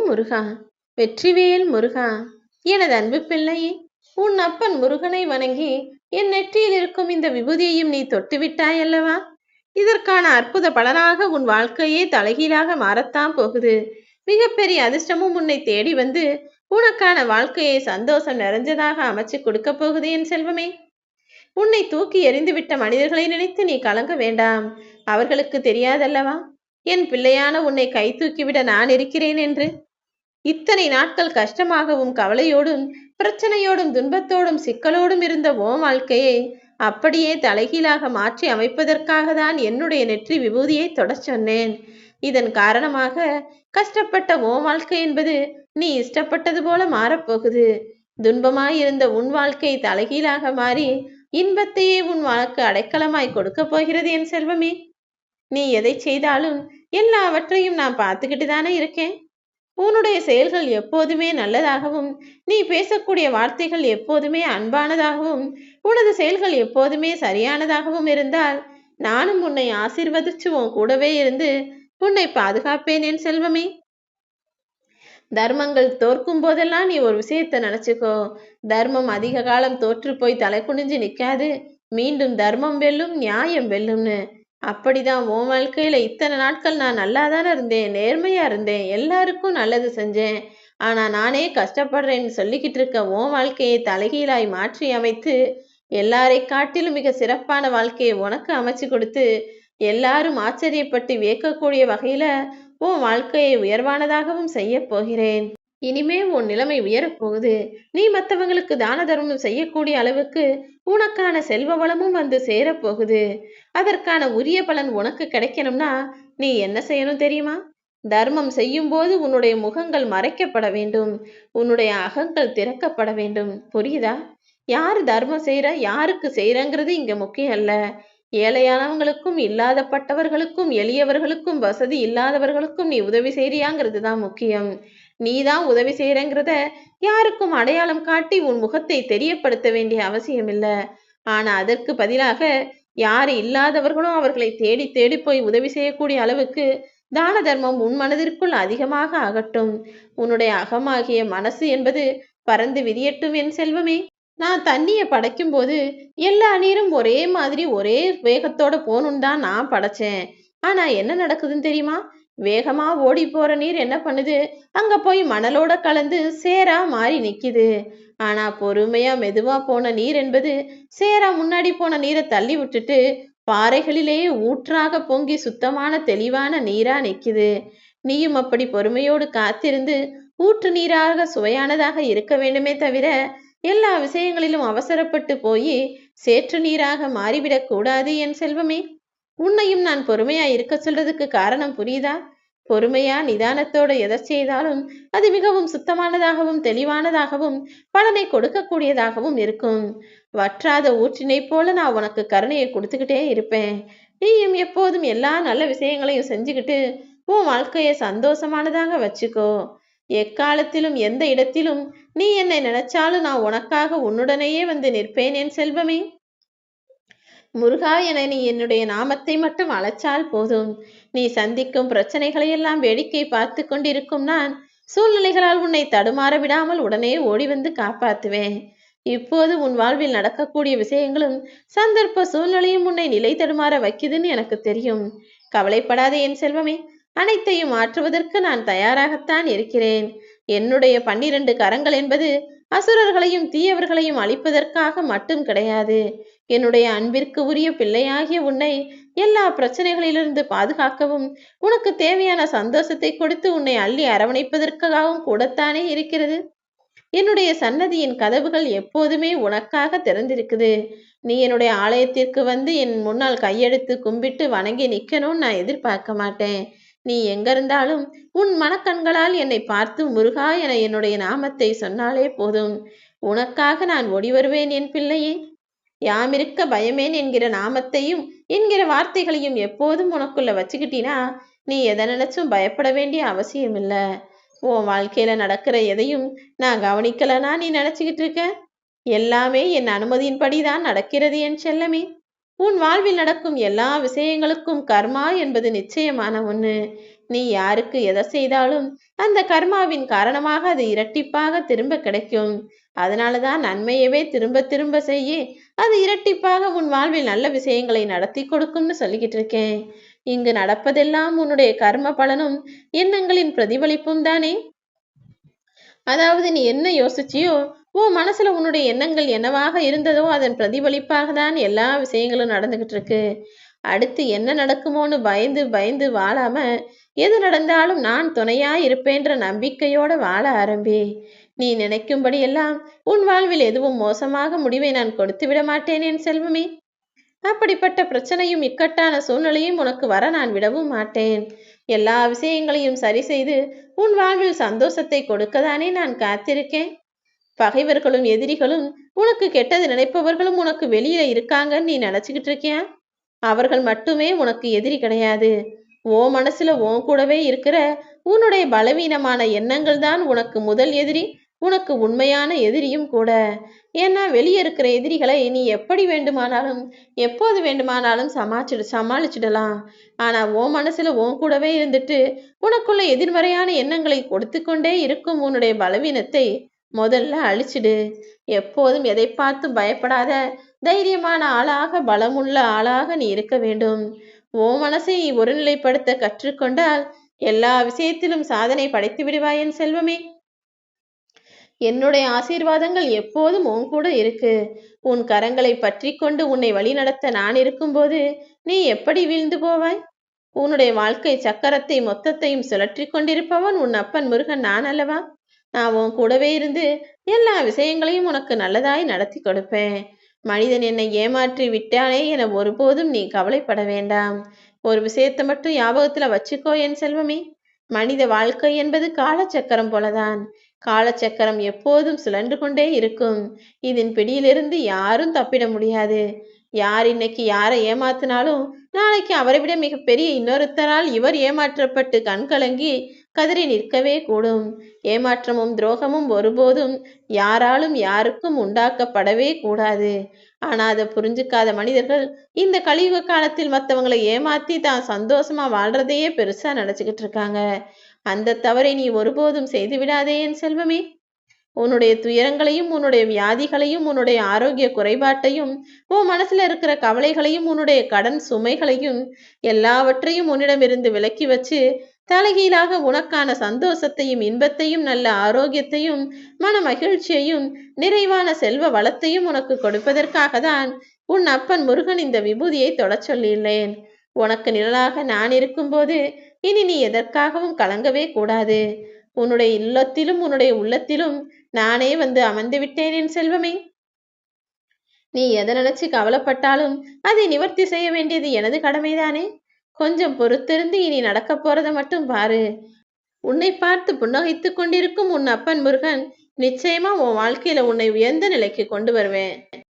ஓம் முருகா. வெற்றிவேல் முருகா. எனது அன்பு பிள்ளையே உன் அப்பன் முருகனை வணங்கி என் நெற்றியில் இருக்கும் இந்த விபூதியையும் நீ தொட்டுவிட்டாய் அல்லவா? இதற்கான அற்புத பலனாக உன் வாழ்க்கையே தலைகீழாக மாறத்தான் போகுது. மிகப்பெரிய அதிர்ஷ்டமும் உன்னை தேடி வந்து உனக்கான வாழ்க்கையை சந்தோஷம் நிறைஞ்சதாக அமைச்சு கொடுக்க போகுது என் செல்வமே. உன்னை தூக்கி எறிந்துவிட்ட மனிதர்களை நினைத்து நீ கலங்க வேண்டாம். அவர்களுக்கு தெரியாதல்லவா? என் பிள்ளையான உன்னை கை தூக்கிவிட நான் இருக்கிறேன் என்று. இத்தனை நாட்கள் கஷ்டமாகவும் கவலையோடும் பிரச்சனையோடும் துன்பத்தோடும் சிக்கலோடும் இருந்த ஓ வாழ்க்கையை அப்படியே தலைகீழாக மாற்றி அமைப்பதற்காக தான் என்னுடைய நெற்றி விபூதியை தொடச் சொன்னேன். இதன் காரணமாக கஷ்டப்பட்ட ஓ வாழ்க்கை என்பது நீ இஷ்டப்பட்டது போல மாறப்போகுது. துன்பமாயிருந்த உன் வாழ்க்கை தலைகீழாக மாறி இன்பத்தையே உன் வாழ்க்கை அடைக்கலமாய் கொடுக்க போகிறது என் செல்வமே. நீ எதை செய்தாலும் எல்லாவற்றையும் நான் பார்த்துக்கிட்டு தானே இருக்கேன். உன்னுடைய செயல்கள் எப்போதுமே நல்லதாகவும் நீ பேசக்கூடிய வார்த்தைகள் எப்போதுமே அன்பானதாகவும் உனது செயல்கள் எப்போதுமே சரியானதாகவும் இருந்தால் நானும் உன்னை ஆசிர்வதிச்சு உன் கூடவே இருந்து உன்னை பாதுகாப்பேன் என் செல்வமே. தர்மங்கள் தோற்கும் போதெல்லாம் நீ ஒரு விஷயத்தை நினைச்சுக்கோ. தர்மம் அதிக காலம் தோற்று போய் தலை குனிஞ்சு நிக்காது. மீண்டும் தர்மம் வெல்லும் நியாயம் வெல்லும்னு அப்படிதான். உன் வாழ்க்கையில இத்தனை நாட்கள் நான் நல்லா தானே இருந்தேன் நேர்மையா இருந்தேன் எல்லாருக்கும் நல்லது செஞ்சேன். ஆனா நானே கஷ்டப்படுறேன்னு சொல்லிக்கிட்டு இருக்க உன் வாழ்க்கையை தலைகீழாய் மாற்றி அமைத்து எல்லாரை காட்டிலும் மிக சிறப்பான வாழ்க்கையை உனக்கு அமைச்சு கொடுத்து எல்லாரும் ஆச்சரியப்பட்டு வியக்கக்கூடிய வகையில உன் வாழ்க்கையை உயர்வானதாகவும் செய்ய போகிறேன். இனிமே உன் நிலைமை உயரப்போகுது நீ மற்றவங்களுக்கு தான தர்மம் செய்யக்கூடிய அளவுக்கு உனக்கான செல்வ வளமும் வந்து சேரப்போகுது அதற்கான உரிய பலன் உனக்கு கிடைக்கணும்னா நீ என்ன செய்யணும் தெரியுமா? தர்மம் செய்யும் போது உன்னுடைய முகங்கள் மறைக்கப்பட வேண்டும். உன்னுடைய அகங்கள் திறக்கப்பட வேண்டும். புரியுதா? யார் தர்மம் செய்யற யாருக்கு செய்யறங்கிறது இங்க முக்கியம் அல்ல ஏழையானவங்களுக்கும் இல்லாதப்பட்டவர்களுக்கும் எளியவர்களுக்கும் வசதி இல்லாதவர்களுக்கும் நீ உதவி செய்யறியாங்கிறது தான் முக்கியம். நீதான் உதவி செய்யறங்கிறத யாருக்கும் அடையாளம் காட்டி உன் முகத்தை தெரியப்படுத்த வேண்டிய அவசியம் இல்ல ஆனா அதற்கு பதிலாக யாரு இல்லாதவர்களும் அவர்களை தேடி தேடி போய் உதவி செய்யக்கூடிய அளவுக்கு தான தர்மம் உன் மனதிற்குள் அதிகமாக அகட்டும். உன்னுடைய அகமாகிய மனசு என்பது பறந்து விரியட்டும் என் செல்வமே. நான் தண்ணியை படைக்கும் போது எல்லா நீரும் ஒரே மாதிரி ஒரே வேகத்தோட போகணும்னு தான் நான் படைச்சேன். ஆனா என்ன நடக்குதுன்னு தெரியுமா? வேகமா ஓடி போற நீர் என்ன பண்ணுது? அங்க போய் மணலோட கலந்து சேரா மாறி நிக்குது. ஆனா பொறுமையா மெதுவா போன நீர் என்பது சேரா முன்னாடி போன நீரை தள்ளி விட்டுட்டு பாறைகளிலேயே ஊற்றாக பொங்கி சுத்தமான தெளிவான நீரா நிக்குது. நீயும் அப்படி பொறுமையோடு காத்திருந்து ஊற்று நீராக சுவையானதாக இருக்க வேண்டுமே தவிர எல்லா விஷயங்களிலும் அவசரப்பட்டு போய் சேற்று நீராக மாறிவிடக் கூடாது என் செல்வமே. உன்னையும் நான் பொறுமையா இருக்க சொல்றதுக்கு காரணம் புரியுதா? பொறுமையா நிதானத்தோட எதை செய்தாலும் அது மிகவும் சுத்தமானதாகவும் தெளிவானதாகவும் பலனை கொடுக்கக்கூடியதாகவும் இருக்கும். வற்றாத ஊற்றினை போல நான் உனக்கு கருணையை கொடுத்துக்கிட்டே இருப்பேன். நீயும் எப்போதும் எல்லா நல்ல விஷயங்களையும் செஞ்சுக்கிட்டு உன் வாழ்க்கையை சந்தோஷமானதாக வச்சுக்கோ. எக்காலத்திலும் எந்த இடத்திலும் நீ என்னை நினைச்சாலும் நான் உனக்காக உன்னுடனேயே வந்து நிற்பேன் என் செல்வமே. முருகா என நீ என்னுடைய நாமத்தை மட்டும் அழைச்சால் போதும். நீ சந்திக்கும் பிரச்சனைகளையெல்லாம் வேடிக்கை பார்த்து கொண்டிருக்கும் நான் சூழ்நிலைகளால் உன்னை தடுமாற விடாமல் உடனே ஓடி வந்து காப்பாத்துவேன் இப்போது உன் வாழ்வில் நடக்கக்கூடிய விஷயங்களும் சந்தர்ப்ப சூழ்நிலையும் உன்னை நிலை தடுமாற வைக்குதுன்னு எனக்கு தெரியும். கவலைப்படாதே என் செல்வமே அனைத்தையும் மாற்றுவதற்கு நான் தயாராகத்தான் இருக்கிறேன். என்னுடைய பன்னிரண்டு கரங்கள் என்பது அசுரர்களையும் தீயவர்களையும் அழிப்பதற்காக மட்டும் கிடையாது. என்னுடைய அன்பிற்கு உரிய பிள்ளையாகிய உன்னை எல்லா பிரச்சனைகளிலிருந்து பாதுகாக்கவும் உனக்கு தேவையான சந்தோஷத்தை கொடுத்து உன்னை அள்ளி அரவணைப்பதற்காகவும் கூடத்தானே இருக்கிறது? என்னுடைய சன்னதியின் கதவுகள் எப்போதுமே உனக்காக திறந்திருக்குது. நீ என்னுடைய ஆலயத்திற்கு வந்து என் முன்னால் கையெடுத்து கும்பிட்டு வணங்கி நிற்கணும்னு நான் எதிர்பார்க்க மாட்டேன். நீ எங்கிருந்தாலும் உன் மனக்கண்களால் என்னை பார்த்து முருகா என என்னுடைய நாமத்தை சொன்னாலே போதும். உனக்காக நான் ஓடி வருவேன் என் பிள்ளையே. யாமிருக்க பயமேன் என்கிற நாமத்தையும் என்கிற வார்த்தைகளையும் எப்போதும் உனக்குள்ள வச்சுக்கிட்டினா நீ எதை நினைச்சும் பயப்பட வேண்டிய அவசியம் இல்ல உன் வாழ்க்கையில நடக்கிற எதையும் நான் கவனிக்கலனா நீ நினைச்சுக்கிட்டு இருக்க? எல்லாமே என் அனுமதியின்படி தான் நடக்கிறது என் செல்லமே. உன் வாழ்வில் நடக்கும் எல்லா விஷயங்களுக்கும் கர்மா என்பது நிச்சயமான ஒண்ணு. நீ யாருக்கு எதை செய்தாலும் அந்த கர்மாவின் காரணமாக அது இரட்டிப்பாக திரும்ப கிடைக்கும். அதனாலதான் நன்மையவே திரும்ப திரும்ப செய்ய அது இரட்டிப்பாக உன் வாழ்வில் நல்ல விஷயங்களை நடத்தி கொடுக்கும்னு சொல்லிக்கிட்டு இருக்கேன். இங்கு நடப்பதெல்லாம் உன்னுடைய கர்ம பலனும் எண்ணங்களின் பிரதிபலிப்பும் தானே? அதாவது நீ என்ன யோசிச்சியோ உன் மனசுல உன்னுடைய எண்ணங்கள் என்னவாக இருந்ததோ அதன் பிரதிபலிப்பாக தான் எல்லா விஷயங்களும் நடந்துகிட்டு இருக்கு. அடுத்து என்ன நடக்குமோன்னு பயந்து பயந்து வாழாம எது நடந்தாலும் நான் துணையா இருப்பேன்ற நம்பிக்கையோட வாழ ஆரம்பி. நீ நினைக்கும்படி எல்லாம் உன் வாழ்வில் எதுவும் மோசமாக முடிவை நான் கொடுத்து விட மாட்டேன் என் செல்வமே. அப்படிப்பட்ட பிரச்சனையும் இக்கட்டான சூழ்நிலையும் உனக்கு வர நான் விடவும் மாட்டேன். எல்லா விஷயங்களையும் சரி செய்து உன் வாழ்வில் சந்தோஷத்தை கொடுக்கதானே நான் காத்திருக்கேன். பகைவர்களும் எதிரிகளும் உனக்கு கெட்டது நினைப்பவர்களும் உனக்கு வெளியில இருக்காங்கன்னு நீ நினைச்சுக்கிட்டு இருக்கியா? அவர்கள் மட்டுமே உனக்கு எதிரி கிடையாது. ஓ மனசுல உன் கூடவே இருக்கிற உன்னுடைய பலவீனமான எண்ணங்கள் தான் உனக்கு முதல் எதிரி. உனக்கு உண்மையான எதிரியும் கூட. ஏன்னா வெளியே இருக்கிற எதிரிகளை நீ எப்படி வேண்டுமானாலும் எப்போது வேண்டுமானாலும் சமாளிச்சு சமாளிச்சிடலாம். ஆனா உன் மனசுல உன் கூடவே இருந்துட்டு உனக்குள்ள எதிர்மறையான எண்ணங்களை கொடுத்து கொண்டே இருக்கும் உன்னுடைய பலவீனத்தை முதல்ல அழிச்சிடு. எப்போதும் எதை பார்த்து பயப்படாத தைரியமான ஆளாக பலமுள்ள ஆளாக நீ இருக்க வேண்டும். ஓ மனசை ஒருநிலைப்படுத்த கற்றுக்கொண்டால் எல்லா விஷயத்திலும் சாதனை படைத்து விடுவாய் என் செல்வமே. என்னுடைய ஆசீர்வாதங்கள் எப்போதும் உன் கூட இருக்கு. உன் கரங்களை பற்றி கொண்டு உன்னை வழிநடத்த நான் இருக்கும்போது நீ எப்படி வீழ்ந்து போவாய்? உன்னுடைய வாழ்க்கை சக்கரத்தை மொத்தத்தையும் சுழற்றி கொண்டிருப்பவன் உன் அப்பன் முருகன் நான் அல்லவா? நான் உன் கூடவே இருந்து எல்லா விஷயங்களையும் உனக்கு நல்லதாய் நடத்தி கொடுப்பேன். மனிதன் என்னை ஏமாற்றி விட்டானே என ஒருபோதும் நீ கவலைப்பட வேண்டாம். ஒரு விஷயத்தை மட்டும் ஞாபகத்துல வச்சுக்கோ என் செல்வமே. மனித வாழ்க்கை என்பது காலச்சக்கரம் போலதான். காலச்சக்கரம் எப்போதும் சுழன்று கொண்டே இருக்கும். இதன் பிடியிலிருந்து யாரும் தப்பிட முடியாது. யார் இன்னைக்கு யாரை ஏமாத்தினாலும் நாளைக்கு அவரை விட மிகப்பெரிய இன்னொருத்தரால் இவர் ஏமாற்றப்பட்டு கண்கலங்கி கதறி நிற்கவே கூடும். ஏமாற்றமும் துரோகமும் ஒருபோதும் யாராலும் யாருக்கும் உண்டாக்கப்படவே கூடாது. ஆனா அதை புரிஞ்சுக்காத மனிதர்கள் இந்த கலியுக காலத்தில் மற்றவங்களை ஏமாத்தி தான் சந்தோஷமா வாழ்றதையே பெருசா நினைச்சுக்கிட்டு இருக்காங்க. அந்த தவறை நீ ஒருபோதும் செய்து விடாதே என் செல்வமே. உன்னுடைய துயரங்களையும் உன்னுடைய வியாதிகளையும் உன்னுடைய ஆரோக்கிய குறைபாட்டையும் உன் மனசுல இருக்கிற கவலைகளையும் உன்னுடைய கடன் சுமைகளையும் எல்லாவற்றையும் உன்னிடமிருந்து விலக்கி வச்சு தலைகீழாக உனக்கான சந்தோஷத்தையும் இன்பத்தையும் நல்ல ஆரோக்கியத்தையும் மன மகிழ்ச்சியையும் நிறைவான செல்வ வளத்தையும் உனக்கு கொடுப்பதற்காக தான் உன் அப்பன் முருகன் இந்த விபூதியை தொடச் சொல்லியுள்ளேன். உனக்கு நிழலாக நான் இருக்கும்போது இனி நீ எதற்காகவும் கலங்கவே கூடாது. உன்னுடைய இல்லத்திலும் உன்னுடைய உள்ளத்திலும் நானே வந்து அமர்ந்து விட்டேன் என் செல்வமே. நீ எதை நினைச்சு கவலைப்பட்டாலும் அதை நிவர்த்தி செய்ய வேண்டியது எனது கடமைதானே. கொஞ்சம் பொறுத்திருந்து இனி நடக்க போறத மட்டும் பாரு. உன்னை பார்த்து புன்னகைத்துக் கொண்டிருக்கும் உன் அப்பன் முருகன் நிச்சயமா உன் வாழ்க்கையில உன்னை உயர்ந்த நிலைக்கு கொண்டு வருவேன்.